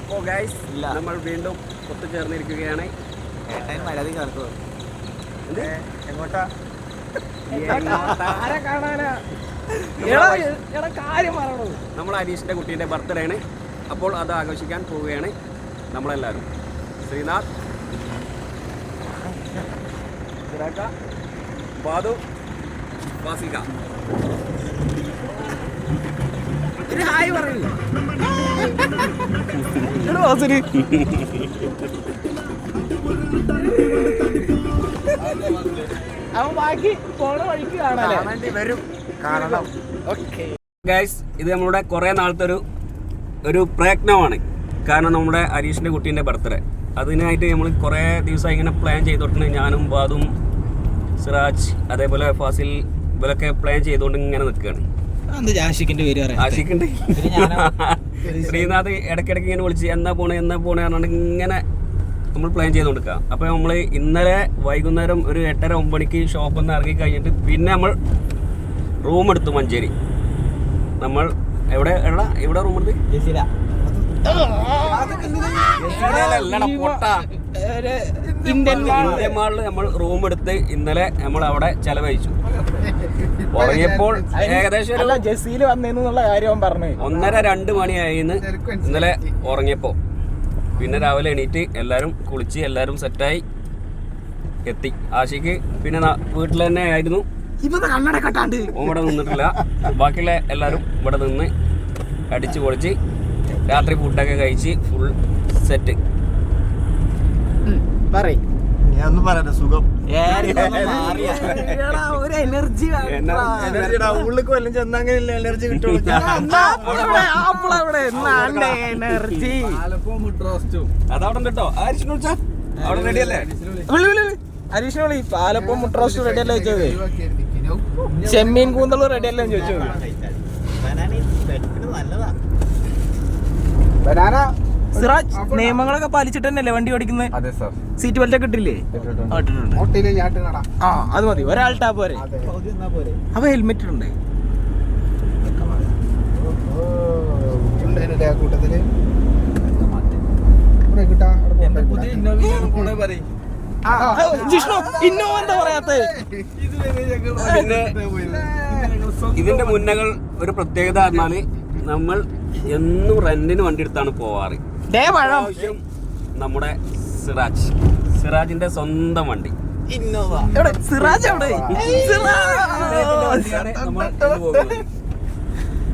അപ്പോൾ ഗൈസ് ഇല്ല. നമ്മൾ വീണ്ടും ഒത്തുചേർന്നിരിക്കുകയാണ്. കേൾക്കുക എന്ത്? എങ്ങോട്ടാ? എങ്ങോട്ടാ? ആരെ കാണാനാ? നമ്മളെ എടാ കാര്യം പറയണോ? നമ്മൾ അനീഷിന്റെ കുട്ടീന്റെ ബർത്ത്ഡേ ആണ്. അപ്പോൾ അത് ആഘോഷിക്കാൻ പോവുകയാണ് നമ്മളെല്ലാവരും. ശ്രീനാഥ്. ബാദു വാസിക. ഹായ് പറയൂ. അവൻ ബാക്കി പോണ വഴിക്ക് കാണാല്ലേ? കാണേണ്ടി വരും. കാണണം. ഓക്കെ. ഗൈസ് ഇത് നമ്മുടെ കുറേ നാളത്തെ ഒരു ഒരു പ്രയത്നമാണ്. കാരണം നമ്മുടെ ഹരീഷിന്റെ കുട്ടീന്റെ ബർത്ത്ഡേ അതിനായിട്ട് നമ്മൾ കുറേ ദിവസമായി ഇങ്ങനെ പ്ലാൻ ചെയ്തോട്ടുണ്ട് ഞാനും ബാദും സിറാജ് അതേപോലെ ഫാസിൽ ഇവരൊക്കെ പ്ലാൻ ചെയ്തുകൊണ്ട് ഇങ്ങനെ നിൽക്കുകയാണ് എന്ത് ആഷിക്കിന്റെ പേര് പറയാം? ആശിക്കുണ്ട് ശ്രീനാഥ് ഇടയ്ക്കിടയ്ക്ക് ഇങ്ങനെ വിളിച്ച് എന്നാ പോണേ എന്നാ പോണേ പറഞ്ഞിട്ട് ഇങ്ങനെ നമ്മൾ പ്ലാൻ ചെയ്ത് കൊടുക്കുക അപ്പോൾ നമ്മൾ ഇന്നലെ വൈകുന്നേരം ഒരു എട്ടര ഒമ്പണിക്ക് മണിക്ക് ഷോപ്പിൽ നിന്ന് ഇറങ്ങി കഴിഞ്ഞിട്ട് പിന്നെ നമ്മൾ റൂം എടുത്തു മഞ്ചേരി. നമ്മൾ എവിടെ? എവിടെ? ഇവിടെ റൂം എടുത്ത്? ഇന്ത്യൻ മാളിൽ നമ്മൾ റൂം എടുത്ത് ഇന്നലെ നമ്മൾ അവിടെ ചെലവഴിച്ചു. ഉറങ്ങിയപ്പോൾ ഏകദേശം വന്നേന്നുള്ള കാര്യം പറഞ്ഞു. ഒന്നര രണ്ട് മണിയായിന്ന് ഇന്നലെ ഉറങ്ങിയപ്പോ. പിന്നെ രാവിലെ എണീറ്റ് എല്ലാരും കുളിച്ച് എല്ലാരും സെറ്റായി എത്തി. ആശിക്ക് പിന്നെ വീട്ടിൽ തന്നെ ആയിരുന്നു. ഇവിടെ നിന്നിട്ടില്ല. ബാക്കിയുള്ള എല്ലാരും ഇവിടെ നിന്ന് അടിച്ച് പൊളിച്ച് രാത്രി ഫുഡൊക്കെ കഴിച്ച് ഫുൾ സെറ്റ് പറയും. ഞാൻ ഒന്നും പറയണ്ട സുഖം. ഒരു എനർജി എനർജിയുടെ ഉള്ളിക്ക് വല്ലതും ചെന്നങ്ങനെ എനർജി കിട്ടുള്ളൂ. അപ്പോളവിടെ എനർജി അതവിടെ ഉണ്ട്? കേട്ടോ ആരിച്ചു വിളിച്ചാ. അവിടെ റെഡി അല്ലേ? വിളി വിളി വിളി. ഹരീഷിനെ വിളി പാലപ്പം മുട്ടറോസ്റ്റ് റെഡി അല്ലേ ചോദിച്ചത്? ചെമ്മീൻ കൂന്തളും റെഡി അല്ലേ ചോദിച്ചത്? ബനാന? സിറാജ് നിയമങ്ങളൊക്കെ പാലിച്ചിട്ട് തന്നെയല്ലേ വണ്ടി ഓടിക്കുന്നത് അതെ സാർ സീറ്റ് ബെൽറ്റ് ഒക്കെ ഇട്ടില്ലേ? ആ, അത് മതി. ഒരാൾ ടാ പോരെ. അപ്പൊ ഹെൽമെറ്റ് ഉണ്ട് ജിഷ്ണു ഇന്നോവ എന്താ പറയാത്ത? ഇതിന്റെ മുന്നകൾ ഒരു പ്രത്യേകത പറഞ്ഞാൽ നമ്മൾ എന്നും റെന്റിന് വണ്ടി എടുത്താണ് പോവാറ്. പഴം. നമ്മുടെ സിറാജ്. സിറാജിന്റെ സ്വന്തം വണ്ടി. എവിടെ? സിറാജ് എവിടെ.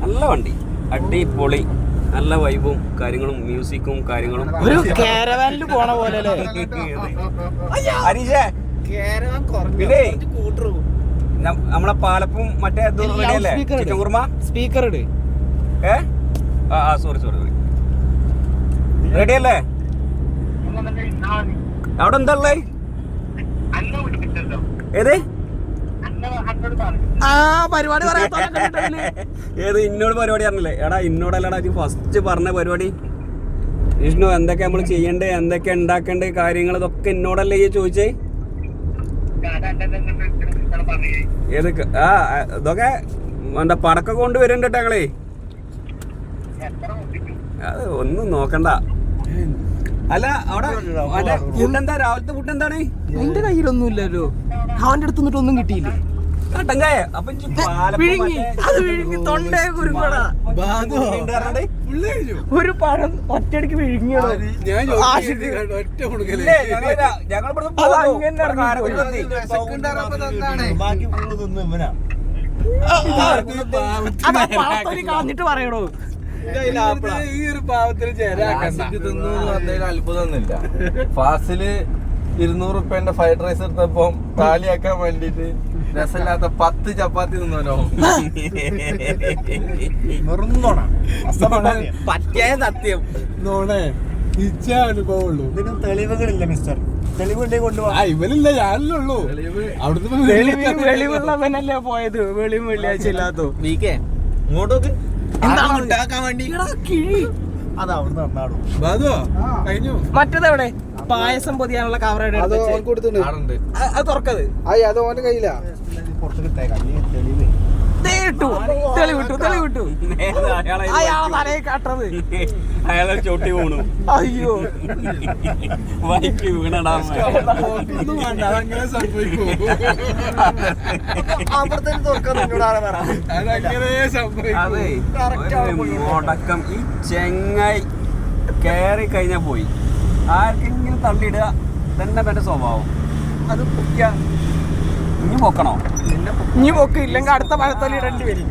നല്ല വണ്ടി. അടിപൊളി. നല്ല വൈബും കാര്യങ്ങളും മ്യൂസിക്കും കാര്യങ്ങളും. ഒരു കാരവാനിൽ പോണ പോലെ അല്ലേ ഹരീഷേ. നമ്മളെ പാലപ്പും മറ്റേ Loudspeaker സ്പീക്കർ ഇട്. ഏ? ആ ആ സോറി സോറി സോറി റെഡി അല്ലേ അവിടെ എന്താ ഉള്ളേ? ഏത്? ആ പരിപാടി ഏത് ഇന്നോട് പരിപാടി പറഞ്ഞില്ലേ? എടാ ഇന്നോടല്ലടാ ഇത് ഫസ്റ്റ് പറഞ്ഞ പരിപാടി. വിഷ്ണു എന്തൊക്കെ നമ്മൾ ചെയ്യണ്ടേ? എന്തൊക്കെ ഉണ്ടാക്കണ്ടേ? കാര്യങ്ങൾ ഇതൊക്കെ എന്നോടല്ലേ ഈ ചോദിച്ചേ? ഏത് ആ ആ, ഇതൊക്കെ എന്താ പടക്കം കൊണ്ട് വരുന്നുണ്ട് ഞങ്ങളേ. അത് ഒന്നും നോക്കണ്ട. അല്ല അവിടെ അല്ല ഫുഡെന്താ? രാവിലത്തെ ഫുഡ് എന്താണ് എന്റെ കയ്യിലൊന്നും ഇല്ലല്ലോ അവന്റെ അടുത്ത് നിന്നിട്ട് ഒന്നും കിട്ടിയില്ല അപ്പൊ വിഴുങ്ങി. അത് വിഴുങ്ങി. തൊണ്ടേ കുരുങ്ങടാ. ഒരു പഴം ഒറ്റയടിക്ക് വിഴുങ്ങിയോ പഴത്തൊലി കളഞ്ഞിട്ട് പറയണോ ഈ ഒരു പാവത്തിന് ചേരാക്കണ്ട തിന്നു പറഞ്ഞതിൽ അത്ഭുതമൊന്നുമില്ല ഫാസിൽ ഇരുന്നൂറ് റുപ്യന്റെ ഫ്രൈഡ് റൈസ് എടുത്തപ്പോ താലിയാക്കാൻ വേണ്ടിട്ട് രസമില്ലാത്ത പത്ത് ചപ്പാത്തി തിന്നോനോ പറ്റിയ സത്യം. നോണേ ഇച്ച അനുഭവമുള്ളൂ. ഇതിനും തെളിവുകളില്ല മിസ്റ്റർ തെളിവുണ്ടെങ്കിൽ കൊണ്ടുപോകാം ആ ഇവനില്ല ഞാനല്ലുള്ളൂ വെളിവുള്ളവനല്ലേ പോയത്. വെളിയും വെള്ളിയാഴ്ച ഇല്ലാത്തോ ഇങ്ങോട്ടോക്ക് മറ്റേതെവിടെ? പായസം പൊതിയാനുള്ള കവർ അത് തുറക്കത് ആയി അത് ഓന്റെ കയ്യിലാ. പുറത്തേക്ക് ഇട്ടേക്കാം. നീ തെളിവ് ദേ ഇട്ടു തെളിവിട്ടു തെളിവിട്ടു അയാളെ തലയെ കാട്ടത്. അയാളെ ചോട്ടി വീണു. അയ്യോ. വൈക്ക് വീണടാ അതെ. മുടക്കം. ഈ ചെങ്ങായി കയറി കഴിഞ്ഞാ പോയി. ആർക്കെങ്കിലും തള്ളിയിടുക തന്നെ മറ്റേ സ്വഭാവം. അത് പൊക്കിയ ഇനി പൊക്കണോ? ഇനി പോക്ക്. ഇല്ലെങ്കിൽ അടുത്ത മഴത്തൊലി ഇടേണ്ടി വരും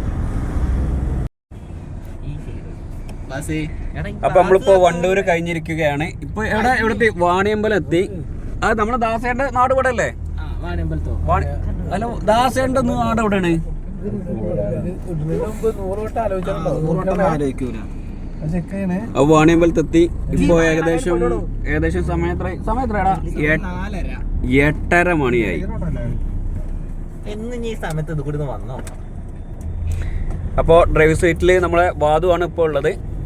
അപ്പൊ നമ്മളിപ്പോ വണ്ടൂര് കഴിഞ്ഞിരിക്കുകയാണ്. ഇപ്പൊ എവിടെ എവിടെത്തി? വാണിയമ്പലം എത്തി അത് നമ്മുടെ ദാസേന്റെ നാട് ഇവിടെ അല്ലേ അല്ല ദാസേന്റെ നാട് എവിടെയാണ്? വാണിയമ്പലത്ത് വാണിയമ്പലത്തെത്തി. ഇപ്പൊ ഏകദേശം ഏകദേശം സമയത്ര സമയത്രടാ. എട്ടര മണിയായി. എന്ന് ഈ സമയത്ത് ഇത് കൂടി വന്നോ അപ്പോൾ ഡ്രൈവ് സീറ്റിൽ നമ്മളെ വാതുവാണ് ഇപ്പോൾ ഉള്ളത്.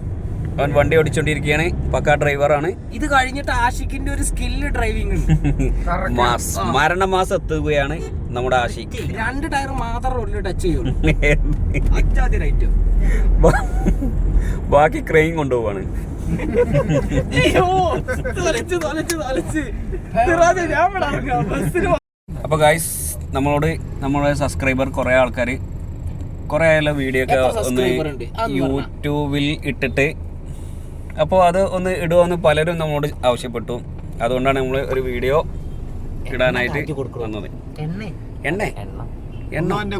അവൻ വണ്ടി ഓടിച്ചോണ്ടിരിക്കുകയാണ് പക്ക ഡ്രൈവറാണ് ഇത് കഴിഞ്ഞിട്ട് ആഷിഖിന്റെ ഒരു സ്കില്ല് ഡ്രൈവിംഗ് മരണ മാസം എത്തുകയാണ് നമ്മുടെ ആഷിഖ് രണ്ട് ടയർ മാത്രം റോഡിൽ ടച്ച് ചെയ്യുള്ളൂ. ബാക്കി ക്രെയിൻ കൊണ്ടുപോവാണ്. അപ്പൊ തൊലച്ച് നമ്മളോട് നമ്മുടെ സബ്സ്ക്രൈബർ കുറേ ആൾക്കാർ കുറേ ആയാലും വീഡിയോ ഒക്കെ ഒന്ന്. യൂട്യൂബിൽ ഇട്ടിട്ട്. അപ്പോൾ അത് ഒന്ന് ഇടുമെന്ന് പലരും നമ്മളോട് ആവശ്യപ്പെട്ടു. അതുകൊണ്ടാണ് നമ്മൾ ഒരു വീഡിയോ ഇടാനായിട്ട് വന്നത്. എണ്ണേ? എണ്ണേ?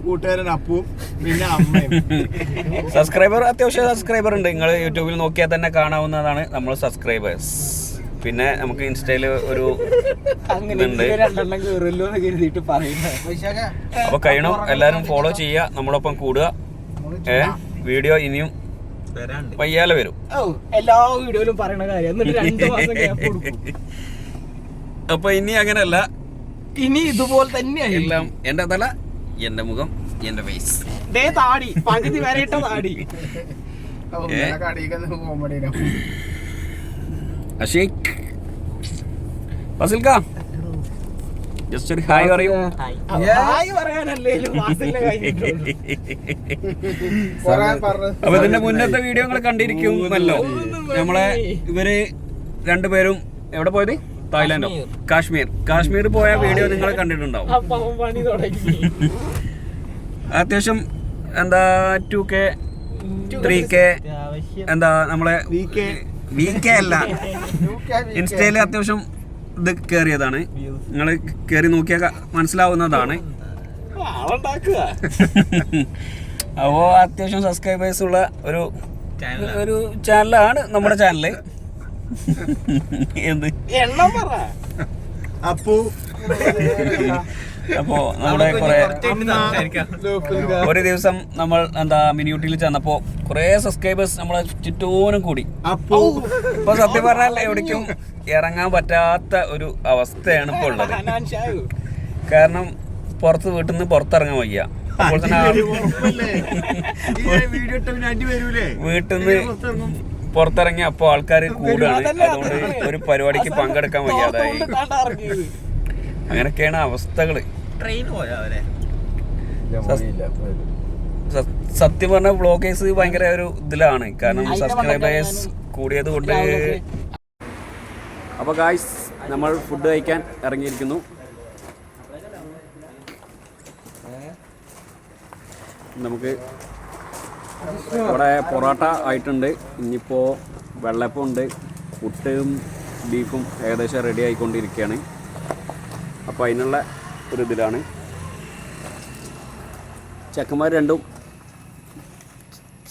കൂട്ടുകാരൻ അപ്പും പിന്നെ സബ്സ്ക്രൈബർ അത്യാവശ്യം സബ്സ്ക്രൈബർ ഉണ്ട്. നിങ്ങൾ യൂട്യൂബിൽ നോക്കിയാൽ തന്നെ കാണാവുന്നതാണ് നമ്മൾ സബ്സ്ക്രൈബേഴ്സ് പിന്നെ നമുക്ക് ഇൻസ്റ്റയിൽ ഒരു ഇതുണ്ട്. അപ്പോൾ കഴിയണം. എല്ലാരും ഫോളോ ചെയ്യുക. നമ്മളൊപ്പം കൂടുക. ഏ വീഡിയോ ഇനിയും വയ്യാലെ വരും. ഓ എല്ലാ വീഡിയോയിലും പറയണ കാര്യം. അപ്പൊ രണ്ടു മാസം ഗ്യാപ്പ് കൊടുക്കും. അപ്പോൾ ഇനി അങ്ങനല്ല ഇനി ഇതുപോലെ തന്നെയാണ് എല്ലാം എന്റെ തല എന്റെ മുഖം എന്റെ ഫേസ് ദേ താടി. പകുതി വരെ ഇട്ട താടി. അഷീഖ് ഫസിൽക്ക. ജസ്റ്റ് ഒരു ഹായ് പറയൂ. അപ്പൊ ഇതിന്റെ മുന്നത്തെ വീഡിയോ നിങ്ങൾ കണ്ടിരിക്കുമല്ലോ നമ്മളെ ഇവർ രണ്ടുപേരും എവിടെ പോയത്? തായ്ലാൻഡോ കാശ്മീർ. കാശ്മീർ. പോയ വീഡിയോ നിങ്ങൾ കണ്ടിട്ടുണ്ടാവും. അത്യാവശ്യം എന്താ ടു കെ ത്രീ കെ എന്താ നമ്മളെ വി കെ അല്ല. ഇൻസ്റ്റയിൽ അത്യാവശ്യം ഇത് കയറിയതാണ് നിങ്ങൾ കയറി നോക്കിയാൽ മനസ്സിലാവുന്നതാണ്. അപ്പോ അപ്പോൾ അത്യാവശ്യം സബ്സ്ക്രൈബേഴ്സ് ഉള്ള ഒരു ഒരു ചാനലാണ് നമ്മുടെ ചാനൽ എന്ത് എണ്ണം പറ. അപ്പു അപ്പോ നമ്മുടെ കുറെ ഒരു ദിവസം നമ്മൾ എന്താ മിനിയൂട്ടിയിൽ ചെന്നപ്പോ കുറെ സബ്സ്ക്രൈബേഴ്സ് നമ്മളെ ചുറ്റോനും കൂടി. അപ്പോ. ഇപ്പൊ സത്യം പറഞ്ഞാൽ എവിടേക്കും ഇറങ്ങാൻ പറ്റാത്ത ഒരു അവസ്ഥയാണ് ഇപ്പൊ ഉള്ളത്. കാരണം പുറത്ത് വീട്ടിൽ നിന്ന് പുറത്തിറങ്ങാൻ വയ്യ. അപ്പോൾ തന്നെ ആൾ- വീഡിയോ ഇട്ട അടി വരൂലേ? വീട്ടിൽ നിന്ന് പുറത്തിറങ്ങി. അപ്പോൾ ആൾക്കാർ കൂടുതലാണ് അതുകൊണ്ട് ഒരു പരിപാടിക്ക് പങ്കെടുക്കാൻ വയ്യാതായി അങ്ങനെയൊക്കെയാണ് അവസ്ഥകൾ. ട്രെയിൻ പോയാ അവരെ? സത്യം പറഞ്ഞ ബ്ലോഗേഴ്സ് ഭയങ്കര ഒരു ഇതിലാണ്. കാരണം സബ്സ്ക്രൈബേഴ്സ് കൂടിയത് കൊണ്ട് അപ്പോൾ ഗായ്സ് നമ്മൾ ഫുഡ് കഴിക്കാൻ ഇറങ്ങിയിരിക്കുന്നു. നമുക്ക് ഇവിടെ പൊറോട്ട ആയിട്ടുണ്ട്. ഇനിയിപ്പോൾ വെള്ളപ്പം ഉണ്ട് പുട്ടും ബീഫും ഏകദേശം റെഡി ആയിക്കൊണ്ടിരിക്കുകയാണ്. അപ്പോൾ അതിനുള്ള ഒരു ഇതിലാണ്. ചെക്കന്മാർ രണ്ടും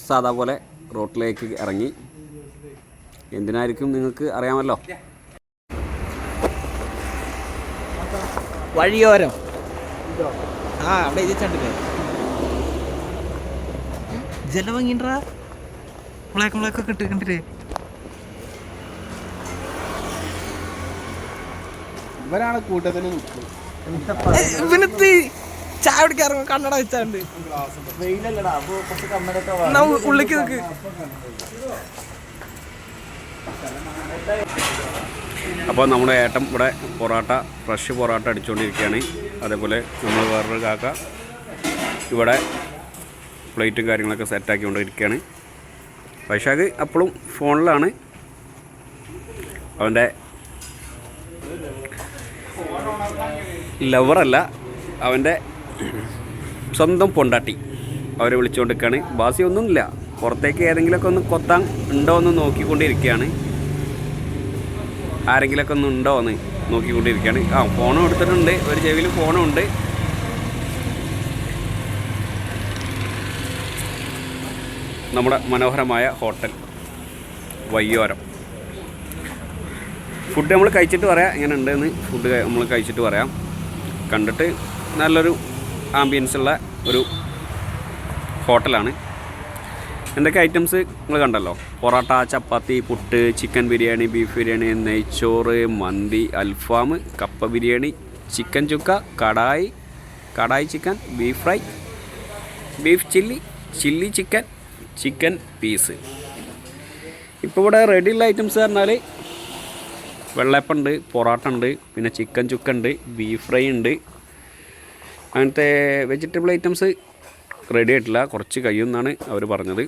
സാധാ പോലെ റോട്ടിലേക്ക് ഇറങ്ങി. എന്തിനായിരിക്കും നിങ്ങൾക്ക് അറിയാമല്ലോ? വഴിയോരം. ആ അവിടെ എഴുതിച്ചിട്ടില്ലേ മുളയൊക്കെ മുളയൊക്കെ ഇട്ട് കണ്ടില്ലേ? ഇവരാണ് കൂട്ടത്തിന് ഇവനത്ത് ചായ കുടിക്കാൻ ഇറങ്ങും കണ്ണട വെച്ചാണ്ട്. ഉള്ളിക്ക് നിക്ക്. അപ്പോൾ നമ്മുടെ ഏട്ടം ഇവിടെ പൊറോട്ട ഫ്രഷ് പൊറോട്ട അടിച്ചുകൊണ്ടിരിക്കുകയാണ്. അതേപോലെ നമ്മൾ വേറൊരു കാക്ക ഇവിടെ പ്ലേറ്റും കാര്യങ്ങളൊക്കെ സെറ്റാക്കിക്കൊണ്ടിരിക്കുകയാണ്. വൈശാഖ് അപ്പോഴും ഫോണിലാണ്. അവന്റെ ലവറല്ല അവന്റെ സ്വന്തം പൊണ്ടാട്ടി അവരെ വിളിച്ചുകൊണ്ടിരിക്കുകയാണ്. ബാസി ഒന്നുമില്ല. പുറത്തേക്ക് ഏതെങ്കിലുമൊക്കെ ഒന്ന് കൊത്താൻ ഉണ്ടോ എന്ന് നോക്കിക്കൊണ്ടിരിക്കുകയാണ്. ആരെങ്കിലുമൊക്കെ ഒന്ന് ഉണ്ടോ എന്ന് നോക്കിക്കൊണ്ടിരിക്കുകയാണ്. ആ ഫോണും എടുത്തിട്ടുണ്ട്. ഒരു ചെവിയിൽ ഫോണും ഉണ്ട്. നമ്മുടെ മനോഹരമായ ഹോട്ടൽ വയ്യോരം. ഫുഡ് നമ്മൾ കഴിച്ചിട്ട് പറയാം. എങ്ങനെ ഉണ്ടെന്ന് ഫുഡ് നമ്മൾ കഴിച്ചിട്ട് പറയാം. കണ്ടിട്ട് നല്ലൊരു ആംബിയൻസ് ഉള്ള ഒരു ഹോട്ടലാണ്. എന്തൊക്കെ ഐറ്റംസ് നിങ്ങൾ കണ്ടല്ലോ? പൊറോട്ട ചപ്പാത്തി പുട്ട് ചിക്കൻ ബിരിയാണി ബീഫ് ബിരിയാണി നെയ്ച്ചോറ് മന്തി അൽഫാം കപ്പ biryani chicken chukka kadai kadai chicken beef fry beef chilli chilli chicken chicken piece ഇപ്പോൾ ഇവിടെ റെഡിയുള്ള ഐറ്റംസ് പറഞ്ഞാൽ വെള്ളയപ്പുണ്ട് പൊറോട്ട ഉണ്ട് പിന്നെ ചിക്കൻ ചുക്ക ഉണ്ട് ബീഫ് ഫ്രൈ ഉണ്ട്. അങ്ങനത്തെ വെജിറ്റബിൾ ഐറ്റംസ് റെഡി ആയിട്ടില്ല. കുറച്ച് കഴിയുമെന്നാണ് അവർ പറഞ്ഞത്.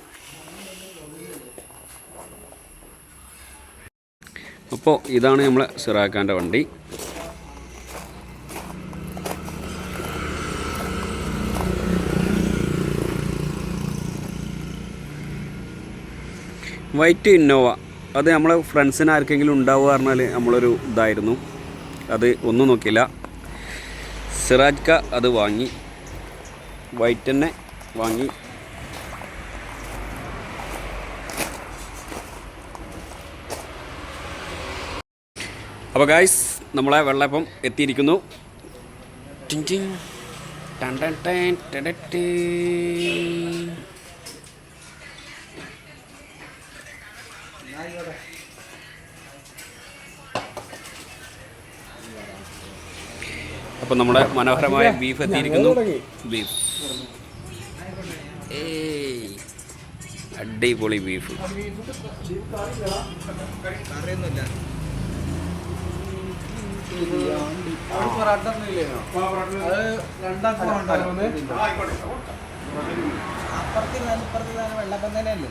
അപ്പോൾ ഇതാണ് നമ്മളെ സിറാഖാന്റെ വണ്ടി. White Innova. അത് നമ്മളെ ഫ്രണ്ട്സിന് ആർക്കെങ്കിലും ഉണ്ടാവുക പറഞ്ഞാൽ നമ്മളൊരു ഇതായിരുന്നു. അത് ഒന്നും നോക്കിയില്ല. സിറാജ് ക അത് വാങ്ങി. വൈറ്റ് തന്നെ വാങ്ങി. അപ്പോൾ ഗായ്സ് നമ്മളെ വെള്ളപ്പം എത്തിയിരിക്കുന്നു. ടിഞ്ചിങ് ടിങ്. ടൻ ടൻ. അപ്പോൾ നമ്മുടെ മനോഹരമായ ബീഫ് എത്തിയിരിക്കുന്നു. ബീഫ്. അടിപൊളി ബീഫ്. വെള്ളപ്പം തന്നെയല്ലേ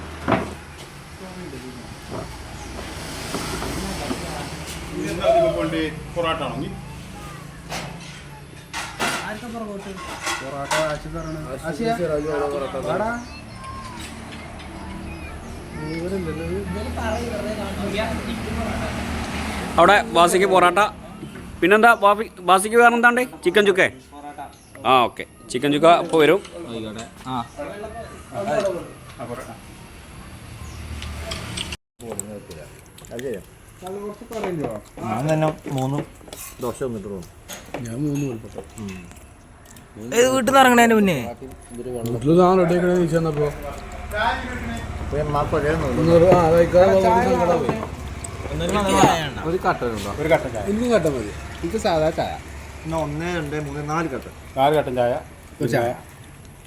പൊറാട്ട അവിടെ വാസിക്ക് പൊറോട്ട. പിന്നെന്താ വാഫി ബാസിക്ക് വേറെ എന്താണ്ട് ചിക്കൻ ചുക്കേ? ആ ഓക്കെ. ചിക്കൻ ചുക്ക അപ്പോൾ വരും. ഞാൻ തന്നെ മൂന്ന് ദോശ വന്നിട്ട് തോന്നുന്നു വീട്ടിൽ നിന്ന് ഇറങ്ങണേന് മുന്നേ? അപ്പൊ ഞാൻ മാ പഴയ ഒരു കട്ടനുണ്ടോ എന്നാ ഒന്ന് രണ്ട് മൂന്ന് നാല് കട്ട നാല് കട്ടൻ ചായ ഒരു ചായ.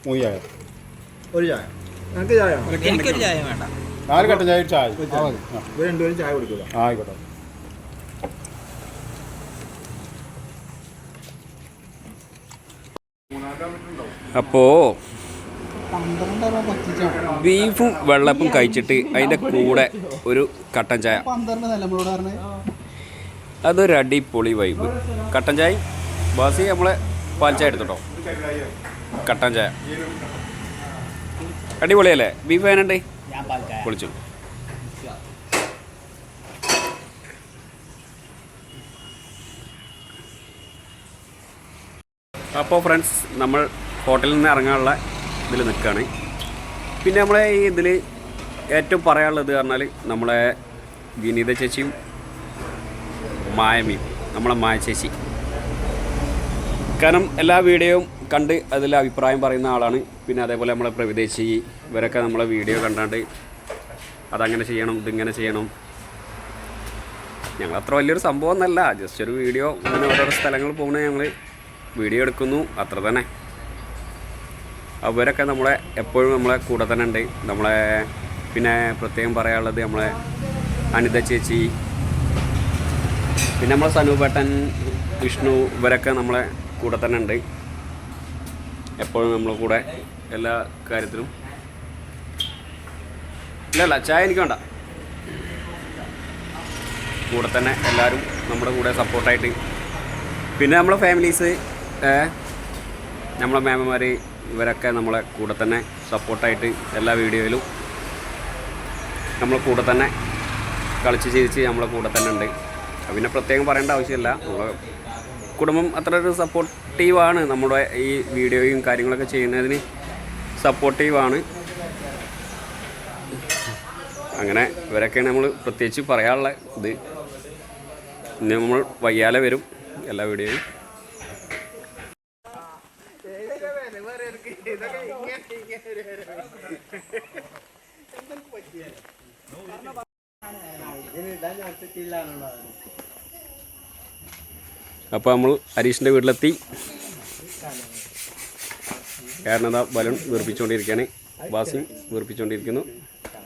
മൂന്ന് ചായ. ഒരു ചായ. എനിക്ക് ചായ? എനിക്കൊരു ചായ വേണ്ട. നാല് കട്ടൻ ചായ ചായ. ഇവർ രണ്ടുപേരും ചായ കൊടുക്കുക ആയിക്കോട്ടെ. അപ്പോൾ ബീഫും വെള്ളപ്പും കഴിച്ചിട്ട് അതിന്റെ കൂടെ ഒരു കട്ടൻ ചായ. അതൊരു അടിപൊളി വൈബ് കട്ടൻ ചായ ബാസി നമ്മളെ പാൽ ചായ എടുത്തോട്ടോ? കട്ടൻ ചായ. അടിപൊളിയല്ലേ? ബീഫ് വേനണ്ടേ പൊളിച്ചു. അപ്പോൾ ഫ്രണ്ട്സ് നമ്മൾ ഹോട്ടലിൽ നിന്ന് ഇറങ്ങാനുള്ള ഇതിൽ നിൽക്കുകയാണ്. പിന്നെ നമ്മളെ ഈ ഇതിൽ ഏറ്റവും പറയാനുള്ളത് പറഞ്ഞാൽ നമ്മളെ വിനീത ചേച്ചിയും മായമിയും നമ്മളെ മായ ചേച്ചി. കാരണം എല്ലാ വീഡിയോയും കണ്ട് അതിൽ അഭിപ്രായം പറയുന്ന ആളാണ്. പിന്നെ അതേപോലെ നമ്മളെ പ്രവിദേശി ഇവരൊക്കെ നമ്മളെ വീഡിയോ കണ്ടാണ്ട് അതങ്ങനെ ചെയ്യണം ഇതിങ്ങനെ ചെയ്യണം. ഞങ്ങൾ അത്ര വലിയൊരു സംഭവം ഒന്നല്ല ജസ്റ്റ് ഒരു വീഡിയോ അങ്ങനെ ഓരോരോ സ്ഥലങ്ങൾ പോകുന്നത് ഞങ്ങൾ വീഡിയോ എടുക്കുന്നു. അത്ര തന്നെ. അവരൊക്കെ നമ്മളെ എപ്പോഴും നമ്മളെ കൂടെ തന്നെ ഉണ്ട്. നമ്മളെ പിന്നെ പ്രത്യേകം പറയാനുള്ളത് നമ്മളെ അനിത ചേച്ചി പിന്നെ നമ്മളെ സനൂപേട്ടൻ വിഷ്ണു ഇവരൊക്കെ നമ്മളെ കൂടെ തന്നെ ഉണ്ട്. എപ്പോഴും നമ്മളെ കൂടെ എല്ലാ കാര്യത്തിലും ഇല്ല ഇല്ല ചായ എനിക്ക് വേണ്ട. കൂടെ തന്നെ എല്ലാവരും നമ്മുടെ കൂടെ സപ്പോർട്ടായിട്ട് പിന്നെ നമ്മളെ ഫാമിലീസ് നമ്മളെ മാമന്മാർ ഇവരൊക്കെ നമ്മളെ കൂടെ തന്നെ സപ്പോർട്ടായിട്ട് എല്ലാ വീഡിയോയിലും നമ്മളെ കൂടെ തന്നെ കളിച്ച് ചിരിച്ച് നമ്മളെ കൂടെ തന്നെ ഉണ്ട്. പിന്നെ പ്രത്യേകം പറയേണ്ട ആവശ്യമില്ല. നമ്മളെ കുടുംബം അത്ര ഒരു സപ്പോർട്ടീവാണ് നമ്മുടെ ഈ വീഡിയോയും കാര്യങ്ങളൊക്കെ ചെയ്യുന്നതിന് സപ്പോർട്ടീവാണ് അങ്ങനെ ഇവരൊക്കെയാണ് നമ്മൾ പ്രത്യേകിച്ച് പറയാനുള്ള ഇത്. ഇനി നമ്മൾ വയ്യാലെ വരും എല്ലാ വീഡിയോയും. അപ്പോൾ നമ്മൾ ഹരീഷിന്റെ വീട്ടിലെത്തി. കാരണം എന്താ ബലൂൺ വീർപ്പിച്ചുകൊണ്ടിരിക്കുകയാണ്. വാസിം വീർപ്പിച്ചുകൊണ്ടിരിക്കുന്നു.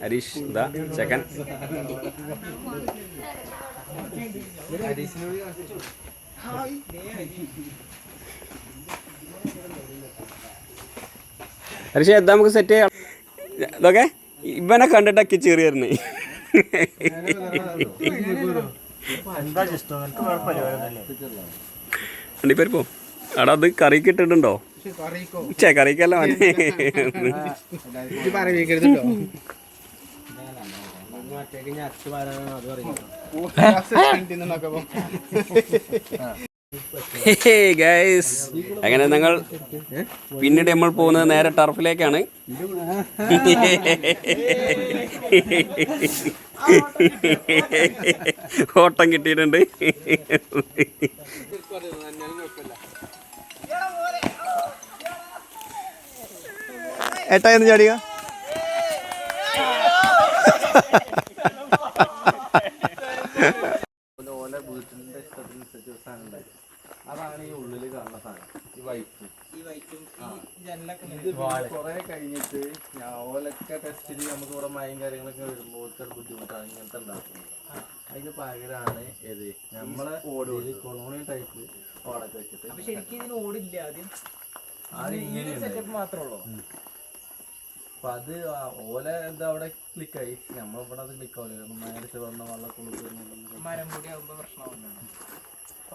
ഹരീഷ് ഇതാ ചെക്കൻ. അരീഷ് എന്താ നമുക്ക് സെറ്റ് ചെയ്യാം. ഇതൊക്കെ ഇവനെ കണ്ടിട്ടൊക്കെ വേറെ പരിപാടിയൊന്നുമില്ല വണ്ടിപ്പേര് അവിടെ അത് കറിക്ക് ഇട്ടിട്ടുണ്ടോ? ചേ കറിക്കല്ല മതി ഗൈസ് അങ്ങനെ ഞങ്ങൾ പിന്നീട് നമ്മൾ പോകുന്നത് നേരെ ടർഫിലേക്കാണ്. ഓട്ടം കിട്ടിയിട്ടുണ്ട്. ഏട്ടാ എന്ന് ചാടിക ഓല വീട്ടിന്റെ ഇഷ്ടത്തിനനുസരിച്ച് ഒരു സാധനം ഉണ്ടാക്കി അതാണ് ഈ ഉള്ളിൽ കാണുന്ന സാധനം ഈ വൈറ്റ് ഇത് കുറെ കഴിഞ്ഞിട്ട് ഞാൻ ഓലൊക്കെ ടെസ്റ്റിൽ നമുക്ക് ഇവിടെ മയം കാര്യങ്ങളൊക്കെ വരുമ്പോൾ ഒരു ബുദ്ധിമുട്ടാണ് ഇങ്ങനത്തെ ഉണ്ടാക്കുന്നത് അതിന് പകരമാണ് ഏത് നമ്മളെ കൊളോണിയൽ ടൈപ്പ് ഓടൊക്കെ വെച്ചിട്ട് ശരിക്കും ഇതിന് ഓടില്ല ആദ്യം അത് ഇങ്ങനെയുണ്ട് സെറ്റപ്പ് മാത്രമേ ഉള്ളൂ അപ്പൊ അത് ഓല എന്താ അവിടെ ക്ലിക്കായി നമ്മളിവിടെ അത് ക്ലിക്ക് ആവില്ല മേടിച്ച് വന്ന വെള്ളം കുളിച്ച് മരം കൂടി ആകുമ്പോ പ്രശ്നമാവുന്നതാണ്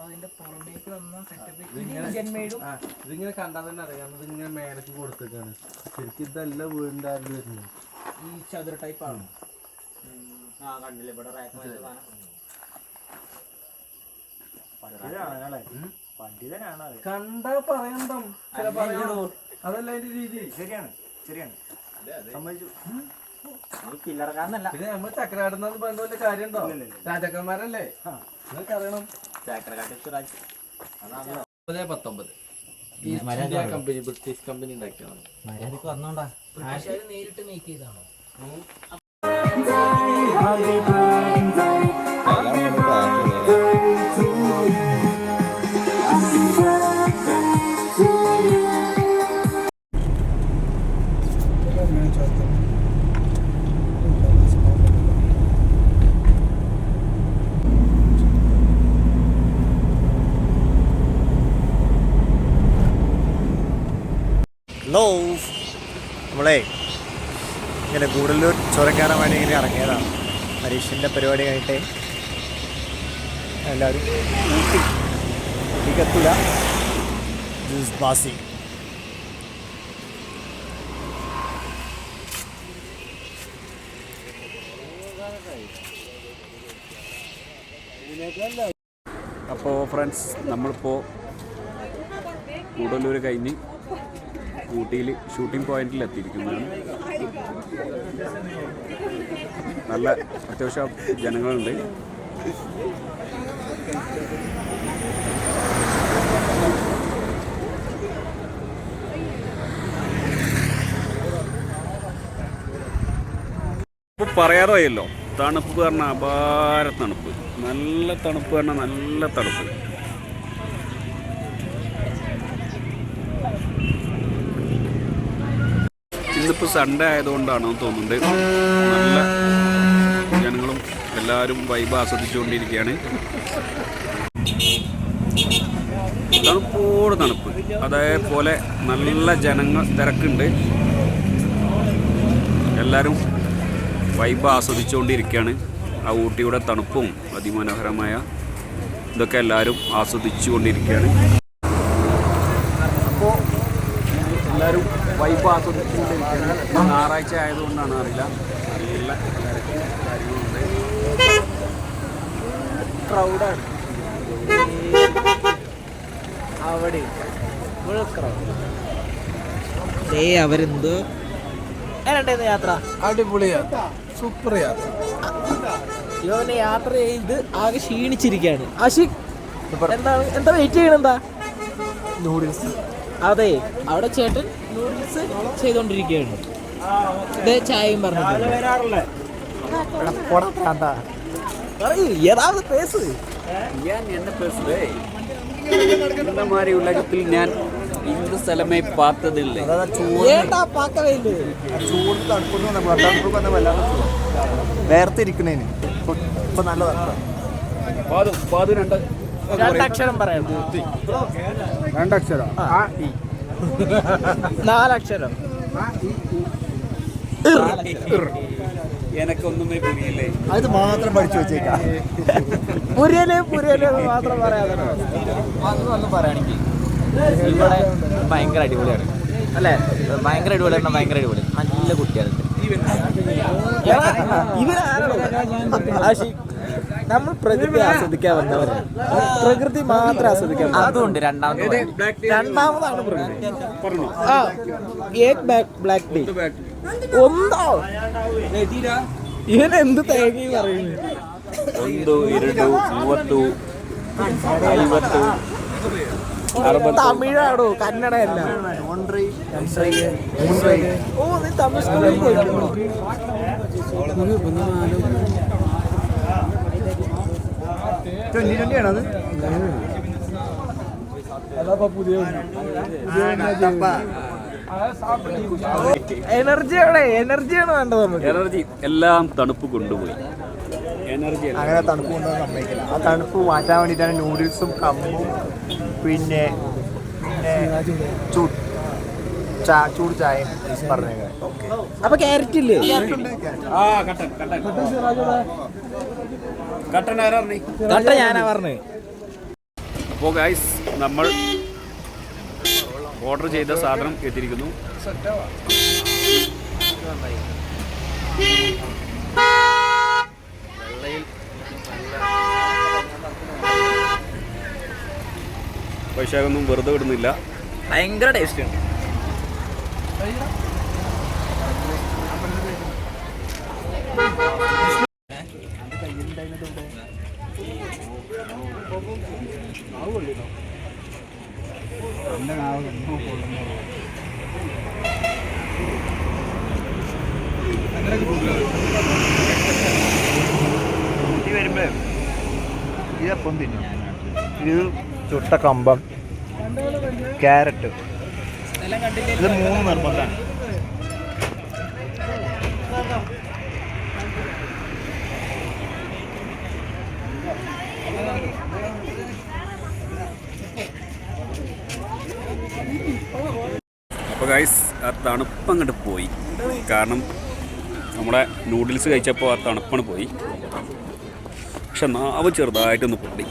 അതിന്റെ പുറമേക്ക് വന്ന സെറ്റപ്പ് ജന്മയിടും ആ ഇതിങ്ങനെ കണ്ടാൽ തന്നെ അറിയാം. ഇതിങ്ങനെ ഇങ്ങനെ മേലേക്ക് കൊടുത്തേക്കാണ്. ശരിക്കും ഇതല്ല വീടിന്റെ ആരും വരുന്നത്. ഈ ചതുര ടൈപ്പ് ആണ്. വണ്ടി തന്നെയാണ് അത്. കണ്ടാ പറയണ്ടോ. അതല്ല അതിന്റെ രീതി. ശരിയാണ് ശരിയാണ്. സമ്മതിച്ചു. ചില്ലറക്കാരനല്ല പിന്നെ നമ്മൾ ചക്രാടുന്നത് പറഞ്ഞ പോലെ കാര്യമുണ്ടോ രാജാക്കന്മാരല്ലേ? നിങ്ങൾക്ക് അറിയണം. ഒമ്പത് പത്തൊമ്പത്. കമ്പനി ബ്രിട്ടീഷ് കമ്പനി ഉണ്ടാക്കിയതാണ്. മര്യാദയ്ക്ക് വന്നോണ്ടാ. നേരിട്ട് മേക്ക് ചെയ്താണോ ഹലോ നമ്മളെ ഇങ്ങനെ ഗൂഡല്ലൂർ കയറാൻ വേണ്ടി ഇങ്ങനെ ഇറങ്ങിയതാണ്. ഹരീഷിന്റെ പരിപാടി കഴിഞ്ഞിട്ട് എല്ലാവരും ഊട്ടി. ഊട്ടിക്കെത്തില്ല ജ്യൂസ് ബാസി. അപ്പോൾ ഫ്രണ്ട്സ് നമ്മളിപ്പോൾ കൂടല്ലൂർ കഴിഞ്ഞ് ഊട്ടിയിൽ ഷൂട്ടിംഗ് പോയിന്റിൽ എത്തിയിരിക്കുന്നതാണ് നല്ല അത്യാവശ്യം ജനങ്ങളുണ്ട്. ഇപ്പോൾ പറയാറോയല്ലോ തണുപ്പ് പറഞ്ഞാൽ അപാര തണുപ്പ്. നല്ല തണുപ്പ് പറഞ്ഞാൽ നല്ല തണുപ്പ്. ഇന്നിപ്പോൾ സൺഡേ ആയതുകൊണ്ടാണോ തോന്നുന്നുണ്ട്. നല്ല ജനങ്ങളും എല്ലാവരും വൈബ് ആസ്വദിച്ചുകൊണ്ടിരിക്കുകയാണ്. തണുപ്പോട് തണുപ്പ്. അതേപോലെ നല്ല ജനങ്ങൾ തിരക്കുണ്ട്. എല്ലാവരും വൈബ് ആസ്വദിച്ചുകൊണ്ടിരിക്കുകയാണ്. ആ ഊട്ടിയുടെ തണുപ്പും അതിമനോഹരമായ ഇതൊക്കെ എല്ലാവരും ആസ്വദിച്ചു കൊണ്ടിരിക്കുകയാണ് അപ്പോൾ എല്ലാവരും വൈബ് ആസ്വദിച്ചുകൊണ്ടിരിക്കുകയാണ് ഞായറാഴ്ച ആയതുകൊണ്ടാണ് അറിയില്ല. നല്ല കാര്യങ്ങളുണ്ട്. ക്രൗഡാണ് അവിടെ. ഏ അവരെന്തോ? എങ്ങനെയുണ്ടായിരുന്നു യാത്ര. അടിപൊളി യാത്ര. സൂപ്പർ യാത്ര. ഇവനെ യാത്ര ചെയ്ത് ആകെ ക്ഷീണിച്ചിരിക്കുകയാണ്. ആഷിഖ് എന്താണ്? എന്താ വെയിറ്റ് ചെയ്യണെന്താ നൂഡിൽസ് അതെ അവിടെ ചേട്ടൻ നൂഡിൽസ് ചെയ്തുകൊണ്ടിരിക്കുകയാണ് ചായയും പറഞ്ഞു ഏതാവത് പേസ്? ഞാൻ എന്നെ പേസുതേ இந்த ഞാൻ സ്ഥലമേ பார்த்ததில்லை നേരത്തെ ഇപ്പൊ നല്ലതാണ് രണ്ടക്ഷരം പറയാം രണ്ടക്ഷരം ആ നാലക്ഷരം. എനക്കൊന്നുമേ പുരിയില്ലേ അത് മാത്രം പഠിച്ചു വെച്ചേക്കാം. പുരിയൽ പുരിയൽ മാത്രം പറയാതെ വന്ന് പറയുകയാണെങ്കിൽ ഇവിടെ ഭയങ്കര അടിപൊളിയാണ്. അല്ലേ? ഭയങ്കര അടിപൊളിയാണ് ഭയങ്കര അടിപൊളി. നല്ല കുട്ടികളുണ്ട് നമ്മൾ പ്രകൃതി ആസ്വദിക്കാൻ വന്നവരാണ് പ്രകൃതി മാത്രം ആസ്വദിക്കാൻ അതുകൊണ്ട് രണ്ടാമത് രണ്ടാമതാണ് പ്രകൃതി ആ ഏക് ബാക്ക് ബ്ലാക്ക് ഡേ ഒന്നോ ഇവൻ എന്ത് തേങ്ങി പറയുന്നു ಒಂದು ಎರಡು ಮೂವತ್ತು ಐವತ್ತು അറുപത് തമിഴാണോ കന്നഡയല്ല ഓ നീ തമിഴ് സ്കൂളിൽ പോയിട്ടുണ്ടോ ട്വന്റി ട്വന്റി ആണത്. എനർജിയാണ് എനർജിയാണ് വേണ്ടത് നമുക്ക്. എനർജി എല്ലാം തണുപ്പ് കൊണ്ടുപോയി. എനർജി അങ്ങനെ തണുപ്പ് കൊണ്ടുപോകാൻ സമ്മതിക്കില്ല. ആ തണുപ്പ് മാറ്റാൻ വേണ്ടിയിട്ടാണ് നൂഡിൽസും കമ്പും പിന്നെ പിന്നെ ചൂട് ചായ ചൂട് ചായയും പറഞ്ഞേക്കാം അപ്പൊ ക്യാരറ്റ് ഇല്ലേ? ആ കട്ടൻ കട്ടൻ. കട്ട ഞാനാ പറഞ്ഞേ? അപ്പോൾ ഗൈസ് നമ്മൾ ഓർഡർ ചെയ്ത സാധനം എത്തിയിരിക്കുന്നു. വൈശാഖൊന്നും വെറുതെ വിടുന്നില്ല. ഭയങ്കര ടേസ്റ്റ് ഉണ്ട്. വരുമ്പോ ഇതപ്പം തിന്നും. ഇത് ചുട്ട കമ്പം. ക്യാരറ്റ്. ഇത് മൂന്ന് നിർബന്ധമാണ്. അപ്പോൾ ഗൈസ് ആ തണുപ്പ് അങ്ങോട്ട് പോയി. കാരണം നമ്മുടെ നൂഡിൽസ് കഴിച്ചപ്പോൾ ആ തണുപ്പാണ് പോയി. പക്ഷെ നാവ് ചെറുതായിട്ടൊന്ന് പൊട്ടി.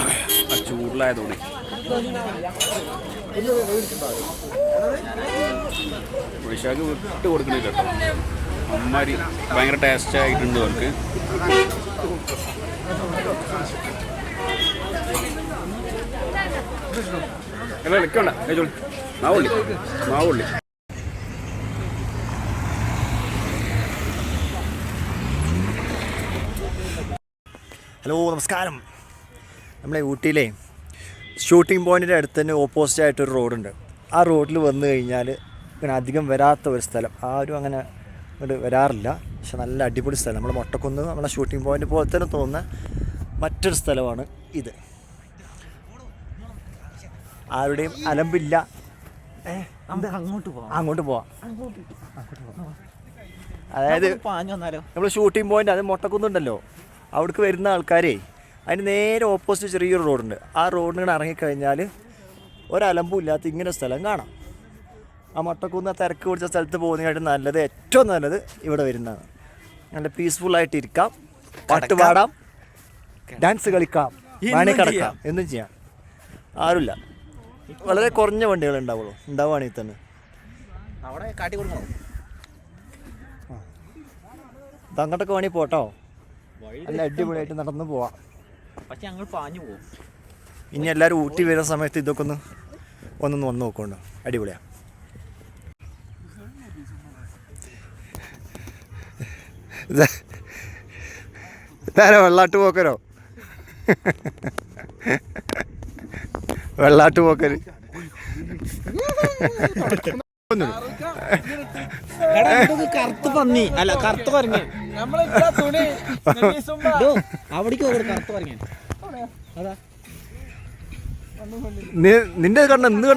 ആ ചൂടിലായതുകൊണ്ട് വൈശാഖ് വിട്ട് കൊടുക്കണില്ല കേട്ടോ. അമ്മാരി ഭയങ്കര ടേസ്റ്റ് ആയിട്ടുണ്ട് അവർക്ക് വിളിക്കണ്ട. കഴിച്ചോളി നാവുള്ളി നാവുള്ളി ഹലോ നമസ്കാരം. നമ്മളെ ഊട്ടിയിലെ ഷൂട്ടിംഗ് പോയിന്റിന്റെ അടുത്ത് തന്നെ ഓപ്പോസിറ്റ് ആയിട്ടൊരു റോഡുണ്ട്. ആ റോഡിൽ വന്നു കഴിഞ്ഞാൽ പിന്നെ അധികം വരാത്ത ഒരു സ്ഥലം. ആരും അങ്ങനെ ഇങ്ങോട്ട് വരാറില്ല. പക്ഷെ നല്ല അടിപൊളി സ്ഥലം. നമ്മൾ മൊട്ടക്കുന്ന് നമ്മളെ ഷൂട്ടിംഗ് പോയിന്റ് പോലെ തന്നെ തോന്നുന്ന മറ്റൊരു സ്ഥലമാണ് ഇത്. ആരുടെയും അലമ്പില്ല? അങ്ങോട്ട് പോവാം. അങ്ങോട്ട് പോവാം. അതായത് നമ്മൾ ഷൂട്ടിംഗ് പോയിന്റ് അത് മൊട്ടക്കുന്നുണ്ടല്ലോ. അവിടേക്ക് വരുന്ന ആൾക്കാരെ അതിന് നേരെ ഓപ്പോസിറ്റ് ചെറിയൊരു റോഡുണ്ട് ആ റോഡിന് ഇറങ്ങിക്കഴിഞ്ഞാൽ ഒരലമ്പും ഇല്ലാത്ത ഇങ്ങനെ സ്ഥലം കാണാം. ആ മൊട്ടക്കുന്ന് തിരക്ക് പിടിച്ച സ്ഥലത്ത് പോകുന്നതിനായിട്ട് നല്ലത് ഏറ്റവും നല്ലത് ഇവിടെ വരുന്നതാണ്. നല്ല പീസ്ഫുള്ളായിട്ട് ഇരിക്കാം. പാട്ട് പാടാം. ഡാൻസ് കളിക്കാം. വേണേ കിടക്കാം. എന്തും ചെയ്യാം. ആരുമില്ല. വളരെ കുറഞ്ഞ വണ്ടികൾ ഉണ്ടാവുള്ളൂ. ഉണ്ടാവുകയാണെങ്കിൽ തന്നെ. അവിടെ കാട്ടി കൊടുക്കണം. അങ്ങോട്ടൊക്കെ വേണമെങ്കിൽ പോട്ടോ. നല്ല അടിപൊളിയായിട്ട് നടന്നു പോവാം. പക്ഷെ ഞങ്ങൾ പാഞ്ഞു പോകും. ഇനി എല്ലാവരും ഊട്ടി വരുന്ന സമയത്ത് ഇതൊക്കെ ഒന്ന് ഒന്നൊന്ന് വന്ന് നോക്കുന്നുണ്ടോ? അടിപൊളിയാണ് ഇതാരോ വെള്ളാട്ട് പോക്കരോ? വെള്ളാട്ട് പോക്കര്. കറുത്ത് പന്നി. അല്ല കറുത്ത് പറഞ്ഞു അവിടേക്ക് കറുത്ത് പറഞ്ഞു നിന്റെ കണ്ണ എന്ത് കണ്ണ